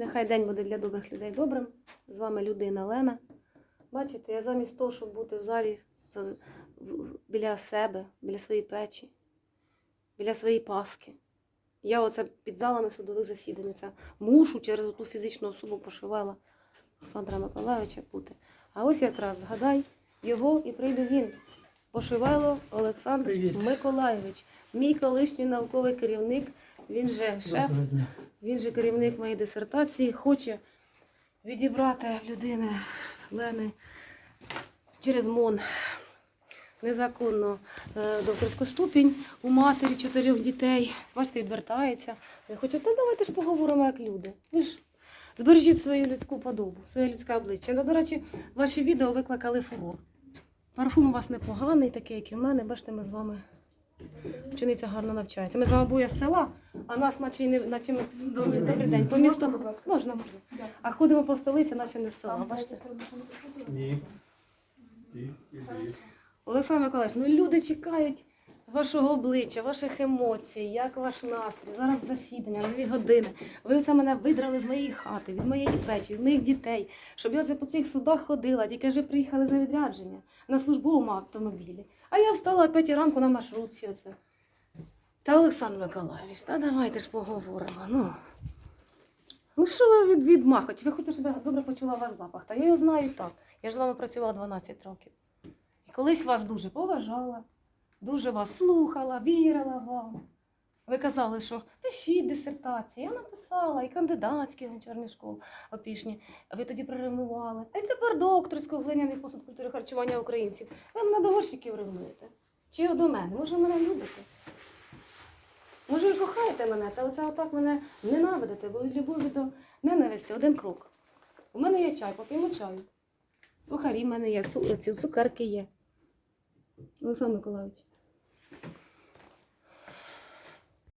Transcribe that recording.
Нехай день буде для добрих людей добрим. З вами людина Лена. Бачите, я замість того, щоб бути в залі біля себе, біля своєї печі, біля своєї паски. Я оце під залами судових засідань. Це мушу через ту фізичну особу пошивала Олександра Миколайовича бути. А ось якраз згадай його і прийде він. Пошивайло Олександр Привіт. Миколайович, мій колишній науковий керівник. Він же шеф він же керівник моєї дисертації, хоче відібрати людини Лени через МОН незаконно е, докторську ступінь у матері чотирьох дітей. Бачите, відвертається. Я хочу, та давайте ж поговоримо як люди. Ви ж збережіть свою людську подобу, своє людське обличчя. До речі, ваші відео викликали фурор. Парфум у вас непоганий, такий, як і в мене. Бачите, ми з вами. Учениця гарно навчається. Ми з вами бує з села, а нас наче й не наче ми добрий, добрий день. По місту будь ласка? можна, можна. А ходимо по столиці, наче не села. Бачите? Ні. Ні, ні. Олександр Миколаївич, ну люди чекають вашого обличчя, ваших емоцій, як ваш настрій. Зараз засідання, нові години. Ви це мене видрали з моєї хати, від моєї печі, від моїх дітей, щоб я по цих судах ходила, тільки ж ви приїхали за відрядження на службовому автомобілі. А я встала о 5 ранку на маршрутці. Оце. Та Олександр Миколаївич, та давайте ж поговоримо. Ну, ну що ви від, відмахуєте? Ви хочете, щоб я добре почула ваш запах? Та я його знаю і так. Я ж з вами працювала 12 років. І колись вас дуже поважала, дуже вас слухала, вірила вам. Ви казали, що пишіть дисертації. Я написала і кандидатські гончарні школи опішні. Ви тоді приревнували. А й тепер докторську глиняний посуд культури харчування українців. Ви мене до горщиків ревнуєте. Чи до мене? Може, мене любите? Може, ви кохаєте мене, та оце отак мене ненавидите, бо від любові до ненависті один крок. У мене є чай, поп'ємо чаю. Сухарі в мене є, цукерки є. Олександр Миколаївич.